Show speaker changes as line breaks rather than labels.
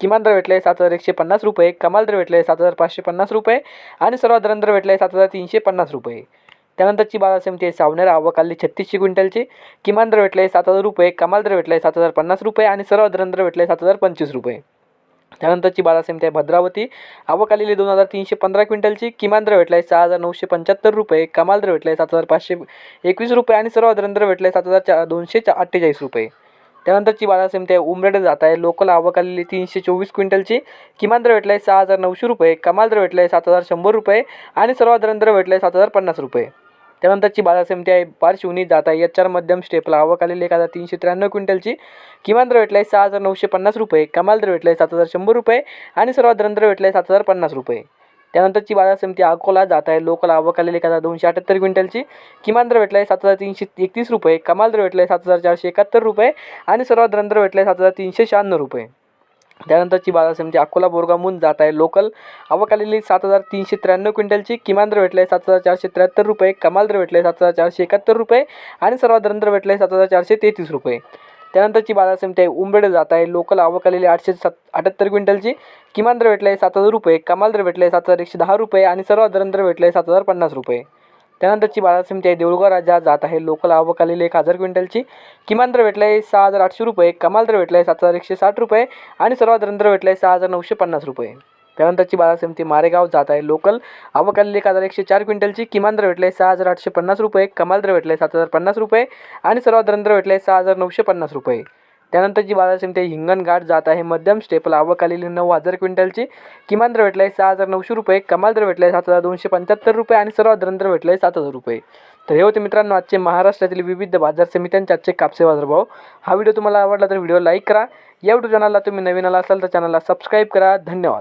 किमान दर भेटले सात हजार एकशे पन्नास रुपये कमाल दर भेटले सात हजार पाचशे पन्नास रुपये आणि सर्वात दर भेटले सात हजार तीनशे पन्नास रुपये. त्यानंतरची बाजार समिती आहे सावनेर आवक आली छत्तीसशे क्विंटलची. किमान दर भेटले सात हजार रुपये कमाल दर भेटले सात हजार पन्नास रुपये आणि सर्वात दर भेटले सात हजार पंचवीस रुपये. त्यानंतरची बाजार समिती आहे भद्रावती. आवक आलेली दोन हजार तीनशे पंधरा क्विंटलची. किमान दर भेटला आहे सहा हजार नऊशे पंच्याहत्तर रुपये कमाल दर भेटला आहे सात हजार पाचशे एकवीस रुपये आणि सर्वात दर दर भेटले सात हजार चा दोनशे चा अठ्ठेचाळीस रुपये. त्यानंतरची बाजार समिती आहे उमरेड जात आहे. लोकल आवक आलेली तीनशे चोवीस क्विंटलची. किमान दर भेटला आहे सहा हजार नऊशे रुपये. कमाल दर भेटला आहे सात हजार शंभर रुपये. आणि सर्वात दर दर भेटला आहे सात हजार पन्नास रुपये. त्यानंतरची बाजार समिती आहे पार्श्वनी जात आहे. एच आर मध्यम स्टेपला आवक आलेली एक हजार तीनशे त्र्याण्णव क्विंटलची. किमान दर भेटला आहे सहा हजार नऊशे पन्नास रुपये. कमाल दर भेटला आहे सात हजार शंभर रुपये. आणि सर्वात दर दर भेटला आहे सात हजार पन्नास रुपये. त्यानंतरची बाजार समिती अकोला जात आहे. लोकल आवक आलेली एक हजार दोनशे अठ्ठ्याहत्तर क्विंटलची. किमान दर भेटला आहे सात हजार तीनशे एकतीस रुपये. कमाल दर भेटला आहे सात हजार चारशे एकाहत्तर रुपये. आणि सर्वात दर भेटला आहे सात हजार तीनशे शहाण्णव रुपये. त्यानंतरची बाजार समिती अकोला बोरगामहून जात आहे. लोकल आवक आलेली सात हजार तीनशे त्र्याण्णव क्विंटलची. किमान दर भेटले सात हजार चारशे त्र्याहत्तर रुपये. कमाल दर भेटले सात हजार चारशे एकाहत्तर रुपये. आणि सर्वात दर भेटला भेटले सात हजार चारशे तेहतीस रुपये. त्यानंतरची बाजार समिती आहे उंबेड जात आहे. लोकल आवक आलेली आठशे सात अठ्याहत्तर क्विंटलची. किमान दर भेटले सात हजार रुपये कमाल दर भेटले सात हजार एकशे दहा रुपये आणि सर्वात दर भेटलं आहे सात हजार पन्नास रुपये. त्यानंतरची बाजार समिती आहे देऊळगाव राजा जात आहे. लोकल आवक आलेली एक हजार क्विंटलची. किमान दर भेटला आहे सहा हजार आठशे रुपये कमाल दर भेटला आहे सात हजार एकशे साठ रुपये आणि सर्वात दर दर भेटला आहे सहा हजार नऊशे पन्नास रुपये. त्यानंतरची बाजार समिती मारेगाव जात आहे. लोकल आवक आलेली एक हजार एकशे चार क्विंटलची किमान दर भेटले सहा हजार आठशे पन्नास रुपये. कमाल दर भेटले सात हजार पन्नास रुपये. आणि सर्वात दर भेटले सहा हजार नऊशे पन्नास रुपये. त्यानंतरची बाजार समिती हिंगणघाट जात आहे. मध्यम स्टेपल आवक आलेली नऊ हजार क्विंटलची किमान दर भेटले आहे सहा हजार नऊशे रुपये. कमाल दर भेटले आहे सात हजार दोनशे पंच्याहत्तर रुपये. आणि सर्वात दर भेटले आहे सात हजार रुपये. तर हे होते मित्रांनो आजचे महाराष्ट्रातील विविध बाजार समित्यांचे आजचे कापसे बाजारभाव. हा व्हिडिओ तुम्हाला आवडला तर व्हिडिओ लाईक करा. या व्हिडिओ चॅनलला तुम्ही नवीन आला असाल तर चॅनलला सबस्क्राईब करा. धन्यवाद.